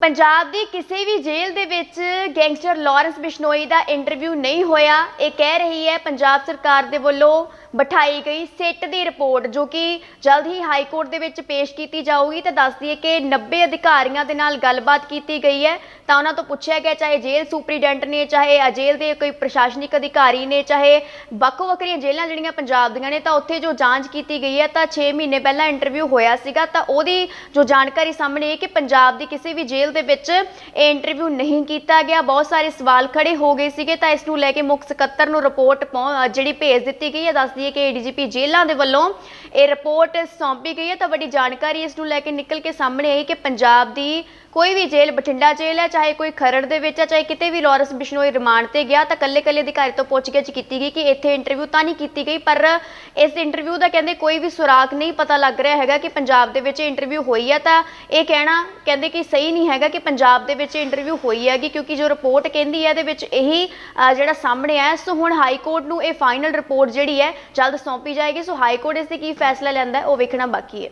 ਪੰਜਾਬ ਦੀ ਕਿਸੇ ਵੀ ਜੇਲ੍ਹ ਦੇ ਵਿੱਚ ਗੈਂਗਸਟਰ ਲਾਰੈਂਸ ਬਿਸ਼ਨੋਈ ਦਾ ਇੰਟਰਵਿਊ ਨਹੀਂ ਹੋਇਆ। ਇਹ ਕਹਿ ਰਹੀ ਹੈ, ਪੰਜਾਬ ਸਰਕਾਰ ਦੇ ਵੱਲੋਂ ਬਿਠਾਈ ਗਈ ਸਿੱਟ ਦੀ ਰਿਪੋਰਟ ਜੋ ਕਿ ਜਲਦ ਹੀ ਹਾਈ ਕੋਰਟ ਦੇ ਵਿੱਚ ਪੇਸ਼ ਕੀਤੀ ਜਾਊਗੀ ਤੇ ਦੱਸ ਦਈਏ ਕਿ 90 ਅਧਿਕਾਰੀਆਂ ਦੇ ਨਾਲ ਗੱਲਬਾਤ ਕੀਤੀ ਗਈ ਹੈ। ਤਾਂ ਉਹਨਾਂ ਤੋਂ ਪੁੱਛਿਆ ਗਿਆ ਚਾਹੇ ਜੇਲ੍ਹ ਸੁਪਰੀਡੈਂਟ ਨੇ, ਚਾਹੇ ਅ ਜੇਲ੍ਹ ਦੇ ਕੋਈ ਪ੍ਰਸ਼ਾਸਨਿਕ ਅਧਿਕਾਰੀ ਨੇ, ਚਾਹੇ ਵੱਖੋ ਵੱਖਰੀਆਂ ਜੇਲ੍ਹਾਂ ਜਿਹੜੀਆਂ ਪੰਜਾਬ ਦੀਆਂ ਨੇ, ਤਾਂ ਉੱਥੇ ਜੋ ਜਾਂਚ ਕੀਤੀ ਗਈ ਹੈ ਤਾਂ 6 ਮਹੀਨੇ ਪਹਿਲਾਂ ਇੰਟਰਵਿਊ ਹੋਇਆ ਸੀਗਾ। ਤਾਂ ਉਹਦੀ ਜੋ ਜਾਣਕਾਰੀ ਸਾਹਮਣੇ ਹੈ ਕਿ ਪੰਜਾਬ ਦੀ ਕਿਸੇ ਵੀ ਜੇਲ੍ਹ ਦੇ ਵਿੱਚ ਇਹ ਇੰਟਰਵਿਊ ਨਹੀਂ ਕੀਤਾ ਗਿਆ। ਬਹੁਤ ਸਾਰੇ ਸਵਾਲ ਖੜੇ ਹੋ ਗਏ ਸੀਗੇ, ਤਾਂ ਇਸ ਨੂੰ ਲੈ ਕੇ ਮੁੱਖ ਸਕੱਤਰ ਨੂੰ ਰਿਪੋਰਟ ਪਹੁੰ- ਜਿਹੜੀ ਭੇਜ ਦਿੱਤੀ ਗਈ ਹੈ ਦੱਸ ਦਈਏ ਕਿ ਏਡੀਜੀਪੀ ਜੇਲ੍ਹਾਂ ਦੇ ਵੱਲੋਂ ਇਹ ਰਿਪੋਰਟ ਸੌਂਪੀ ਗਈ ਹੈ। ਤਾਂ ਵੱਡੀ ਜਾਣਕਾਰੀ ਇਸ ਨੂੰ ਲੈ ਕੇ ਨਿਕਲ ਕੇ ਸਾਹਮਣੇ ਆਈ ਕਿ ਪੰਜਾਬ ਦੀ ਕੋਈ ਵੀ ਜੇਲ੍ਹ, ਬਠਿੰਡਾ ਜੇਲ੍ਹ ਹੈ, ਚਾਹੇ ਕੋਈ ਖਰੜ ਦੇ ਵਿੱਚ ਹੈ, ਚਾਹੇ ਕਿਤੇ ਵੀ ਲਾਰੈਂਸ ਬਿਸ਼ਨੋਈ ਰਿਮਾਂਡ ਤੇ ਗਿਆ, ਤਾਂ ਕੱਲੇ ਕੱਲੇ ਅਧਿਕਾਰੀ ਤੋਂ ਪੁੱਛਗਿੱਛ ਕੀਤੀ ਗਈ ਕਿ ਇੱਥੇ ਇੰਟਰਵਿਊ ਤਾਂ ਨਹੀਂ ਕੀਤੀ ਗਈ, ਪਰ ਇਸ ਇੰਟਰਵਿਊ ਦਾ ਕਹਿੰਦੇ ਕੋਈ ਵੀ ਸੁਰਾਗ ਨਹੀਂ ਪਤਾ ਲੱਗ ਰਿਹਾ ਹੈਗਾ ਕਿ ਪੰਜਾਬ ਦੇ ਵਿੱਚ ਇੰਟਰਵਿਊ ਹੋਈ ਹੈ। ਤਾਂ ਇਹ ਕਹਿਣਾ ਕਹਿੰਦੇ ਕਿ ਸਹੀ ਨਹੀਂ ਹੈਗਾ ਕਿ ਪੰਜਾਬ ਦੇ ਵਿੱਚ ਇੰਟਰਵਿਊ ਹੋਈ ਹੈਗੀ, ਕਿਉਂਕਿ ਜੋ ਰਿਪੋਰਟ ਕਹਿੰਦੀ ਹੈ, ਇਹਦੇ ਵਿੱਚ ਇਹੀ ਜਿਹੜਾ ਸਾਹਮਣੇ ਆਇਆ। ਸੋ ਹੁਣ ਹਾਈ ਕੋਰਟ ਨੂੰ ਇਹ ਫਾਈਨਲ ਰਿਪੋਰਟ ਜਿਹੜੀ ਹੈ ਜਲਦ ਸੌਂਪੀ ਜਾਏਗੀ, ਸੋ ਹਾਈ ਕੋਰਟ ਇਸ ਤੇ ਕੀ ਫੈਸਲਾ ਲੈਂਦਾ ਹੈ, ਉਹ ਵੇਖਣਾ ਬਾਕੀ ਹੈ।